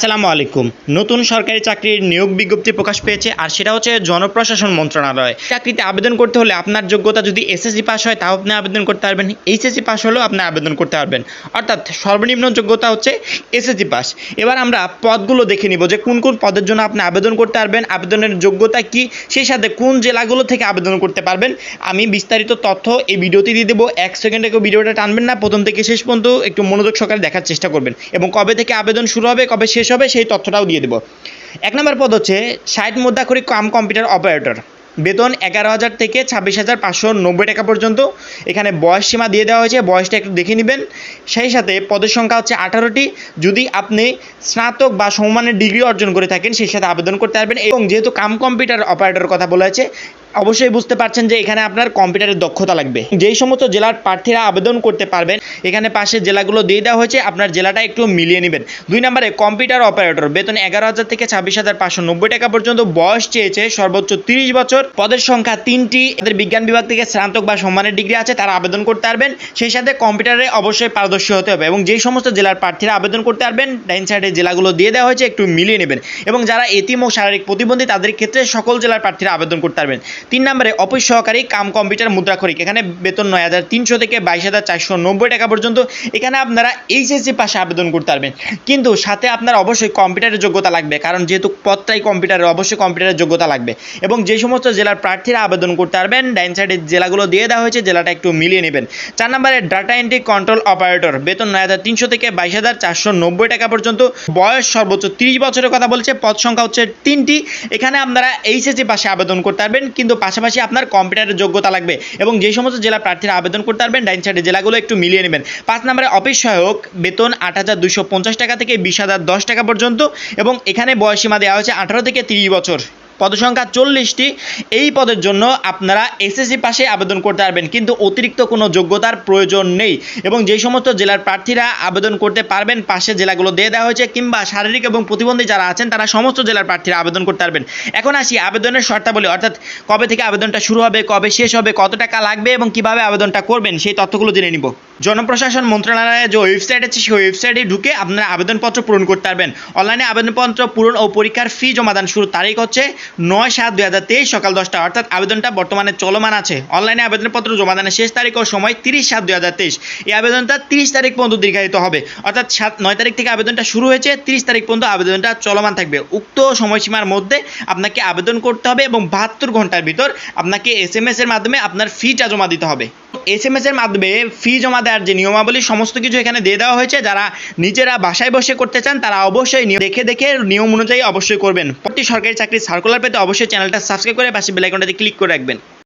আসসালামু আলাইকুম। নতুন সরকারি চাকরির নিয়োগ বিজ্ঞপ্তি প্রকাশ পেয়েছে, আর সেটা হচ্ছে জনপ্রশাসন মন্ত্রণালয়। চাকরিতে আবেদন করতে হলে আপনার যোগ্যতা যদি এসএসসি পাস হয়, তাও আপনি আবেদন করতে পারবেন। এইচএসসি পাস হলেও আপনি আবেদন করতে পারবেন। অর্থাৎ সর্বনিম্ন যোগ্যতা হচ্ছে এসএসসি পাস এবার আমরা পদগুলো দেখে নিব যে কোন কোন পদের জন্য আপনি আবেদন করতে পারবেন, আবেদনের যোগ্যতা কি, সেই সাথে কোন জেলাগুলো থেকে আবেদন করতে পারবেন। আমি বিস্তারিত তথ্য এই ভিডিওতে দিয়ে দেবো। এক সেকেন্ডে কেউ ভিডিওটা টানবেন না, প্রথম থেকে শেষ পর্যন্ত একটু মনোযোগ সহকারে দেখার চেষ্টা করবেন। এবং কবে থেকে আবেদন শুরু হবে, কবে শেষ হবে সেই তথ্যটাও দিয়ে দেবো। এক নম্বর পদ হচ্ছে ষাট মুদ্রাক্ষরিক কাম কম্পিউটার অপারেটর। বেতন এগারো হাজার থেকে ছাব্বিশ হাজার পাঁচশো নব্বই টাকা পর্যন্ত। এখানে বয়স সীমা দিয়ে দেওয়া হয়েছে, বয়সটা একটু দেখে নেবেন। সেই সাথে পদের সংখ্যা হচ্ছে আঠারোটি। যদি আপনি স্নাতক বা সমমানের ডিগ্রি অর্জন করে থাকেন, সেই সাথে আবেদন করতে পারবেন। এবং যেহেতু কাম কম্পিউটার অপারেটর কথা বলা হয়েছে, অবশ্যই বুঝতে পারছেন যে এখানে আপনার কম্পিউটারের দক্ষতা লাগবে। যেই সমস্ত জেলার প্রার্থীরা আবেদন করতে পারবেন, এখানে পাশে জেলাগুলো দিয়ে দেওয়া হয়েছে, আপনার জেলাটা একটু মিলিয়ে নেবেন। দুই নম্বরে কম্পিউটার অপারেটর, বেতন এগারো হাজার থেকে ছাব্বিশ হাজার পাঁচশো নব্বই টাকা পর্যন্ত। বয়স চেয়েছে সর্বোচ্চ তিরিশ বছর। পদের সংখ্যা তিনটি। এদের বিজ্ঞান বিভাগ থেকে স্নাতক বা সম্মানের ডিগ্রি আছে, তারা আবেদন করতে পারবেন। সেই সাথে কম্পিউটারে অবশ্যই পারদর্শী হতে হবে এবং যেই সমস্ত জেলার প্রার্থীরা আবেদন করতে পারবেন, ডাইন সাইডে জেলাগুলো দিয়ে দেওয়া হয়েছে, একটু মিলিয়ে নেবেন। এবং যারা এতিম ও শারীরিক প্রতিবন্ধী, তাদের ক্ষেত্রে সকল জেলার প্রার্থীরা আবেদন করতে পারবেন। তিন নম্বরে অফিস সহকারী কাম কম্পিউটার মুদ্রাক্ষরিক। এখানে বেতন নয় হাজার তিনশো থেকে বাইশ হাজার চারশো নব্বই টাকা পর্যন্ত। এখানে আপনারা এইচএসসি পাশে আবেদন করতে পারবেন। কিন্তু সাথে আপনার অবশ্যই কম্পিউটারের যোগ্যতা লাগবে, কারণ যেহেতু পদটাই কম্পিউটারের, অবশ্যই কম্পিউটারের যোগ্যতা লাগবে। এবং যে সমস্ত জেলার প্রার্থীরা আবেদন করতে পারবেন। ডাইন সাইডের জেলাগুলো দিয়ে দেওয়া হয়েছে, জেলাটা একটু মিলিয়ে নেবেন। চার নম্বরে ডাটা এন্ট্রি কন্ট্রোল অপারেটর। বেতন নয় হাজার তিনশো থেকে বাইশ হাজার চারশো নব্বই টাকা পর্যন্ত। বয়স সর্বোচ্চ তিরিশ বছরের কথা বলছে, পদ সংখ্যা হচ্ছে তিনটি। এখানে আপনারা এইচএসসি পাশে আবেদন করতে পারবেন, কিন্তু পাশাপাশি আপনার কম্পিউটারের যোগ্যতা লাগবে এবং যে সমস্ত জেলা প্রার্থীরা আবেদন করতে পারবেন, ডাইন সাইডের জেলাগুলো একটু মিলিয়ে নেবেন। পাঁচ নম্বরে অফিস সহায়ক, বেতন আট হাজার দুশো পঞ্চাশ টাকা থেকে বিশ হাজার দশ টাকা পর্যন্ত এবং এখানে বয়সীমা দেওয়া হয়েছে আঠারো থেকে তিরিশ বছর। পদসংখ্যা চল্লিশটি, এই পদের জন্য আপনারা এসএসসি পাশে আবেদন করতে পারবেন। কিন্তু অতিরিক্ত কোনো যোগ্যতার প্রয়োজন নেই। এবং যে সমস্ত জেলার প্রার্থীরা আবেদন করতে পারবেন, পাশে জেলাগুলো দিয়ে দেওয়া হয়েছে, কিংবা শারীরিক এবং প্রতিবন্ধী যারা আছেন, তারা সমস্ত জেলার প্রার্থীরা আবেদন করতে পারবেন। এখন আসি আবেদনের শর্তাবলী, অর্থাৎ কবে থেকে আবেদনটা শুরু হবে, কবে শেষ হবে, কত টাকা লাগবে এবং কীভাবে আবেদনটা করবেন, সেই তথ্যগুলো জেনে নিব। জনপ্রশাসন মন্ত্রণালয়ে যে ওয়েবসাইট আছে, সেই ওয়েবসাইটে ঢুকে আপনারা আবেদনপত্র পূরণ করতে পারবেন। অনলাইনে আবেদনপত্র পূরণ ও পরীক্ষার ফি জমাদান শুরুর তারিখ হচ্ছে নয় সাত দুই হাজার তেইশ সকাল দশটা। অর্থাৎ আবেদনটা বর্তমানে চলমান আছে। অনলাইনে আবেদনপত্র জমাদানের শেষ তারিখ ও সময় তিরিশ সাত দুই হাজার তেইশ। এই আবেদনটা তিরিশ তারিখ পর্যন্ত দীর্ঘায়িত হবে। অর্থাৎ সাত নয় তারিখ থেকে আবেদনটা শুরু হয়েছে। তিরিশ তারিখ পর্যন্ত আবেদনটা চলমান থাকবে। উক্ত সময়সীমার মধ্যে আপনাকে আবেদন করতে হবে এবং বাহাত্তর ঘণ্টার ভিতর আপনাকে এস এম এস এর মাধ্যমে আপনার ফিটা জমা দিতে হবে। এস এম এস এর মাধ্যমে ফি জমা দেওয়ার যে নিয়মাবলী, সমস্ত কিছু এখানে দিয়ে দেওয়া হয়েছে। যারা নিজেরা বাসায় বসে করতে চান, তারা অবশ্যই দেখে দেখে নিয়ম অনুযায়ী অবশ্যই করবেন। প্রতি সরকারি চাকরির সার্কুলার পেতে অবশ্যই চ্যানেলটা সাবস্ক্রাইব করে পাশে বেলাইকনটাতে ক্লিক করে রাখবেন।